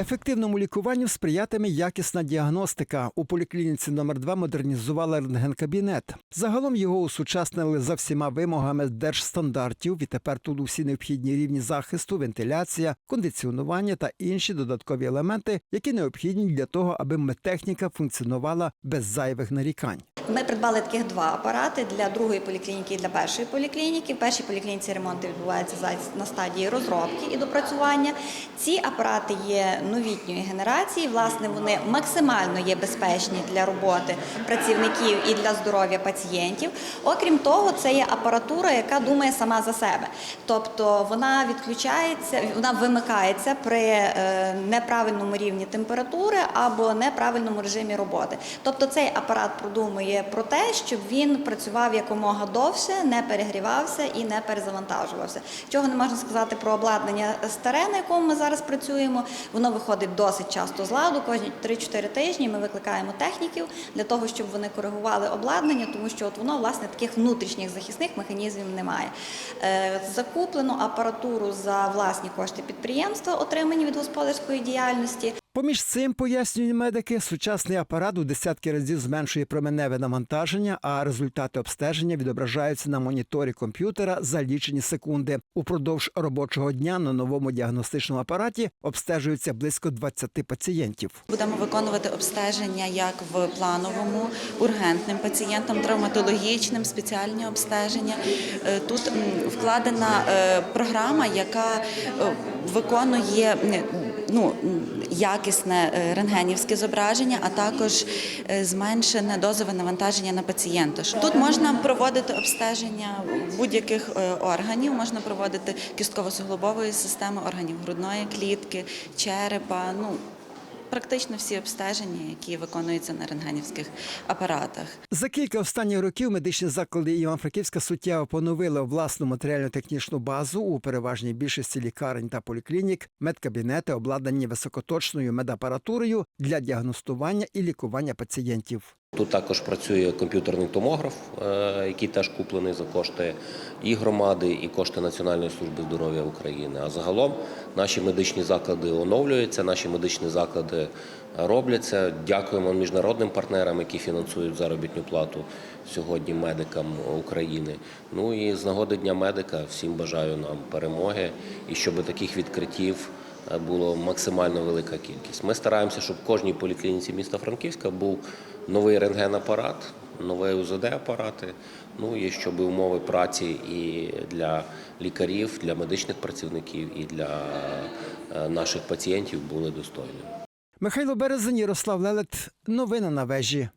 Ефективному лікуванню сприятиме якісна діагностика. У поліклініці номер 2 модернізували рентген-кабінет. Загалом його усучаснили за всіма вимогами держстандартів. Відтепер тут усі необхідні рівні захисту, вентиляція, кондиціонування та інші додаткові елементи, які необхідні для того, аби медтехніка функціонувала без зайвих нарікань. Ми придбали таких два апарати для другої поліклініки і для першої поліклініки. В першій поліклініці ремонти відбуваються на стадії розробки і допрацювання. Ці апарати є новітньої генерації. Власне, вони максимально є безпечні для роботи працівників і для здоров'я пацієнтів. Окрім того, це є апаратура, яка думає сама за себе. Тобто вона відключається, вона вимикається при е, неправильному рівні температури або неправильному режимі роботи. Тобто цей апарат продумує про те, щоб він працював якомога довше, не перегрівався і не перезавантажувався. Чого не можна сказати про обладнання старе, на якому ми зараз працюємо. Воно виходить досить часто з ладу. Кожні 3-4 тижні ми викликаємо техніків для того, щоб вони коригували обладнання, тому що от воно власне таких внутрішніх захисних механізмів немає. Е, Закуплено апаратуру за власні кошти підприємства, отримані від господарської діяльності. Поміж цим, пояснюють медики, сучасний апарат у десятки разів зменшує променеве навантаження, а результати обстеження відображаються на моніторі комп'ютера за лічені секунди. Упродовж робочого дня на новому діагностичному апараті обстежується близько 20 пацієнтів. Будемо виконувати обстеження як в плановому, ургентним пацієнтам, травматологічним, спеціальні обстеження. Е, Тут вкладена е, програма, яка е, виконує ну, м, якісне е, рентгенівське зображення, а також е, зменшене дозове навантаження на пацієнта. Тут можна проводити обстеження будь-яких е, органів, можна проводити кістково-суглобової системи, органів грудної клітки, черепа. Ну, Практично всі обстеження, які виконуються на рентгенівських апаратах. За кілька останніх років медичні заклади Івано-Франківська суттєво поновили власну матеріально-технічну базу у переважній більшості лікарень та поліклінік, медкабінети обладнані високоточною медапаратурою для діагностування і лікування пацієнтів. Тут також працює комп'ютерний томограф, е, який теж куплений за кошти і громади, і кошти Національної служби здоров'я України. А загалом наші медичні заклади оновлюються, наші медичні заклади робляться. Дякуємо міжнародним партнерам, які фінансують заробітну плату сьогодні медикам України. Ну і з нагоди Дня медика всім бажаю нам перемоги і щоб таких відкриттів було максимально велика кількість. Ми стараємося, щоб в кожній поліклініці міста Франківська був новий рентген-апарат, новий УЗД-апарати, ну і щоб умови праці і для лікарів, для медичних працівників, і для е, наших пацієнтів були достойними. Михайло Березень, Ярослав Лелет. Новини на вежі.